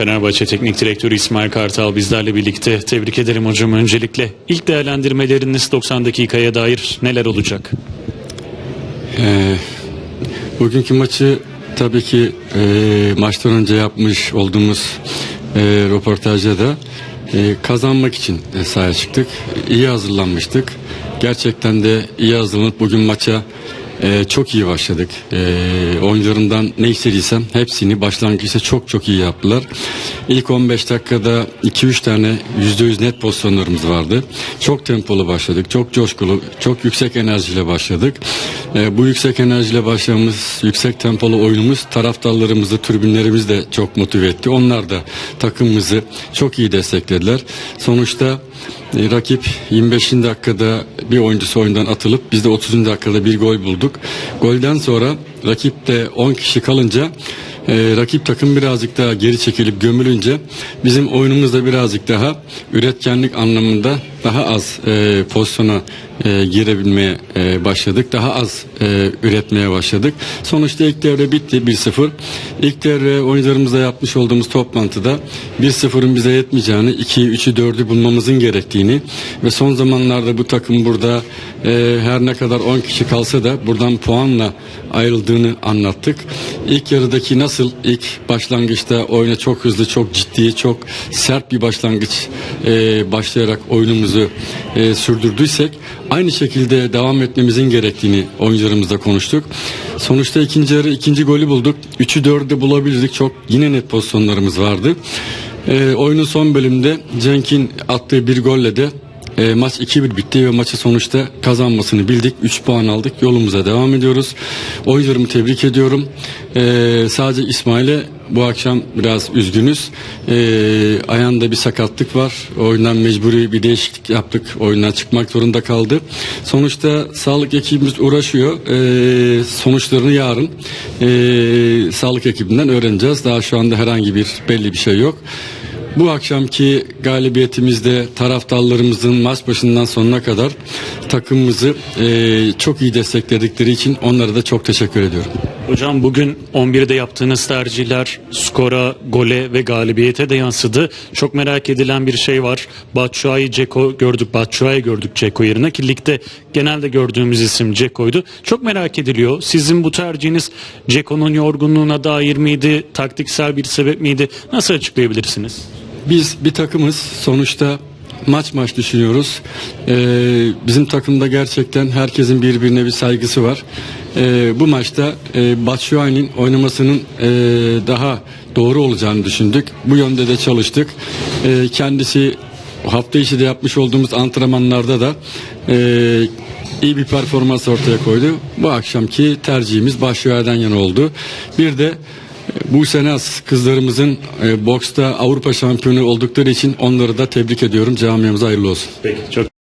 Fenerbahçe Teknik Direktörü İsmail Kartal bizlerle birlikte. Tebrik ederim hocam öncelikle. İlk değerlendirmeleriniz 90 dakikaya dair neler olacak? Ee, bugünkü maçı tabii ki e, maçtan önce yapmış olduğumuz e, röportajda da e, kazanmak için sahaya çıktık. İyi hazırlanmıştık. Gerçekten de iyi hazırlanıp bugün maça e, çok iyi başladık. E, oyuncularımdan ne istediysem hepsini başlangıçta çok çok iyi yaptılar. İlk 15 dakikada 2-3 tane %100 net pozisyonlarımız vardı. Çok tempolu başladık. Çok coşkulu, çok yüksek enerjiyle başladık. E, bu yüksek enerjiyle başladığımız yüksek tempolu oyunumuz taraftarlarımızı, tribünlerimizi de çok motive etti. Onlar da takımımızı çok iyi desteklediler. Sonuçta e, rakip 25. dakikada bir oyuncusu oyundan atılıp biz de 30. dakikada bir gol bulduk. Golden sonra rakip de 10 kişi kalınca e, rakip takım birazcık daha geri çekilip gömülünce bizim oyunumuz da birazcık daha üretkenlik anlamında daha az e, pozisyona e, girebilmeye e, başladık. Daha az e, üretmeye başladık. Sonuçta ilk devre bitti 1-0. İlk devre oyuncularımızla yapmış olduğumuz toplantıda 1-0'ın bize yetmeyeceğini, 2'yi, 3'ü, 4'ü bulmamızın gerektiğini ve son zamanlarda bu takım burada e, her ne kadar 10 kişi kalsa da buradan puanla ayrıldığını anlattık. İlk yarıdaki nasıl ilk başlangıçta oyuna çok hızlı, çok ciddi, çok sert bir başlangıç e, başlayarak oyunumuzu e, sürdürdüysek aynı şekilde devam etmemizin gerektiğini oyuncularımızla konuştuk. Sonuçta ikinci yarı ikinci golü bulduk. Üçü dördü bulabilirdik. Çok yine net pozisyonlarımız vardı. E, oyunun son bölümünde Cenk'in attığı bir golle de e, maç 2-1 bitti ve maçı sonuçta kazanmasını bildik. 3 puan aldık. Yolumuza devam ediyoruz. Oyuncularımı tebrik ediyorum. E, sadece İsmail'e bu akşam biraz üzgünüz. E, ayağında bir sakatlık var. Oyundan mecburi bir değişiklik yaptık. Oyundan çıkmak zorunda kaldı. Sonuçta sağlık ekibimiz uğraşıyor. E, sonuçlarını yarın e, sağlık ekibinden öğreneceğiz. Daha şu anda herhangi bir belli bir şey yok. Bu akşamki galibiyetimizde taraftarlarımızın maç başından sonuna kadar takımımızı e, çok iyi destekledikleri için onlara da çok teşekkür ediyorum. Hocam bugün 11'de yaptığınız tercihler skora, gole ve galibiyete de yansıdı. Çok merak edilen bir şey var. Batshuayi, Ceko gördük. Batshuayi gördük Ceko yerine ki ligde genelde gördüğümüz isim Ceko'ydu. Çok merak ediliyor. Sizin bu tercihiniz Ceko'nun yorgunluğuna dair miydi? Taktiksel bir sebep miydi? Nasıl açıklayabilirsiniz? Biz bir takımız sonuçta maç maç düşünüyoruz. Ee, bizim takımda gerçekten herkesin birbirine bir saygısı var. Ee, bu maçta e, Batshuayi'nin oynamasının e, daha doğru olacağını düşündük. Bu yönde de çalıştık. Ee, kendisi hafta içi de yapmış olduğumuz antrenmanlarda da e, iyi bir performans ortaya koydu. Bu akşamki tercihimiz Batshuayi'den yana oldu. Bir de bu sene kızlarımızın e, boksta Avrupa şampiyonu oldukları için onları da tebrik ediyorum. Camiamıza hayırlı olsun. Peki çok